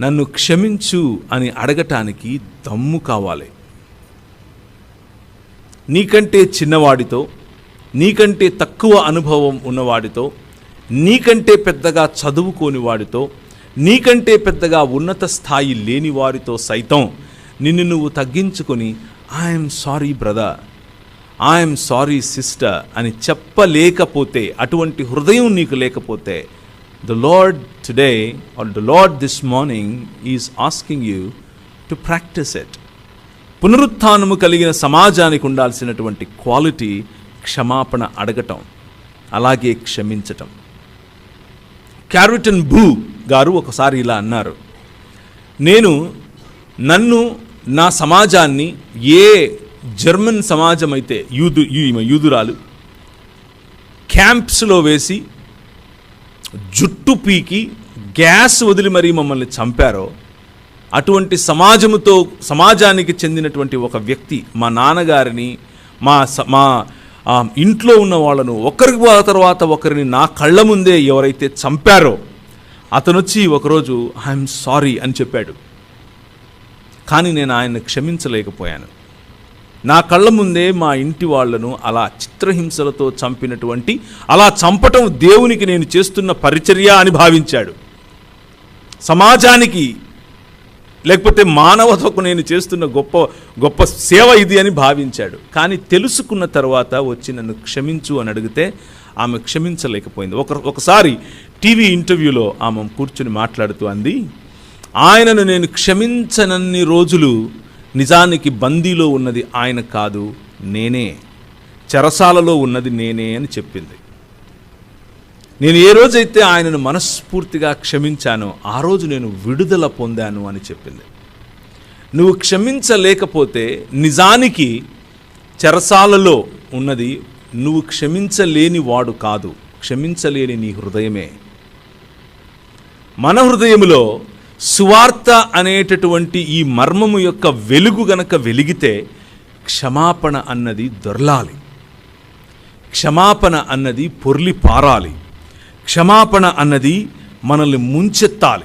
నన్ను క్షమించు అని అడగటానికి దమ్ము కావాలి. నీకంటే చిన్నవాడితో నీకంటే తక్కువ అనుభవం ఉన్నవాడితో నీకంటే పెద్దగా చదువుకోని వాడితో నీకంటే పెద్దగా ఉన్నత స్థాయి లేని వారితో సైతం నిన్ను నువ్వు తగ్గించుకొని I'm sorry brother I'm sorry sister అని చెప్పలేకపోతే అటువంటి హృదయం నీకు లేకపోతే the Lord today or the Lord this morning is asking you to practice it పునరుత్థానము కలిగిన సమాజానికి ఉండాల్సినటువంటి క్వాలిటీ క్షమాపణ అడగటం అలాగే క్షమించటం. క్యారిటన్ భూ గారు ఒకసారి ఇలా అన్నారు నేను నన్ను నా సమాజాన్ని ఏ జర్మన్ సమాజం అయితే యూదు యూ- యూదురాలు క్యాంప్స్లో వేసి జుట్టు పీకి గ్యాస్ వదిలి మరీ మమ్మల్ని చంపారో అటువంటి సమాజముతో సమాజానికి చెందినటువంటి ఒక వ్యక్తి మా నాన్నగారిని మా స- మా ఇంట్లో ఉన్న వాళ్ళను ఒకరి తర్వాత ఒకరిని నా కళ్ళ ముందే ఎవరైతే చంపారో అతను వచ్చి ఒకరోజు ఐఎమ్ సారీ అని చెప్పాడు. కానీ నేను ఆయన్ని క్షమించలేకపోయాను. నా కళ్ళ ముందే మా ఇంటి వాళ్ళను అలా చిత్రహింసలతో చంపినటువంటి అలా చంపటం దేవునికి నేను చేస్తున్న పరిచర్య అని భావించాడు. సమాజానికి లేకపోతే మానవతకు నేను చేస్తున్న గొప్ప గొప్ప సేవ ఇది అని భావించాడు. కానీ తెలుసుకున్న తర్వాత వచ్చి నన్ను క్షమించు అని అడిగితే ఆమె క్షమించలేకపోయింది. ఒక ఒకసారి టీవీ ఇంటర్వ్యూలో ఆమె కూర్చుని మాట్లాడుతూ అంది ఆయనను నేను క్షమించనన్ని రోజులు నిజానికి బందీలో ఉన్నది ఆయన కాదు నేనే. చెరసాలలో ఉన్నది నేనే అని చెప్పింది. నేను ఏ రోజైతే ఆయనను మనస్ఫూర్తిగా క్షమించానో ఆ రోజు నేను విడుదల పొందాను అని చెప్పింది. నువ్వు క్షమించలేకపోతే నిజానికి చెరసాలలో ఉన్నది నువ్వు క్షమించలేని వాడు కాదు. క్షమించలేని నీ హృదయమే. మన హృదయంలో సువార్త అనేటటువంటి ఈ మర్మము యొక్క వెలుగు గనక వెలిగితే క్షమాపణ అన్నది దొరలాలి. క్షమాపణ అన్నది పొర్లి పారాలి. క్షమాపణ అన్నది మనల్ని ముంచెత్తాలి.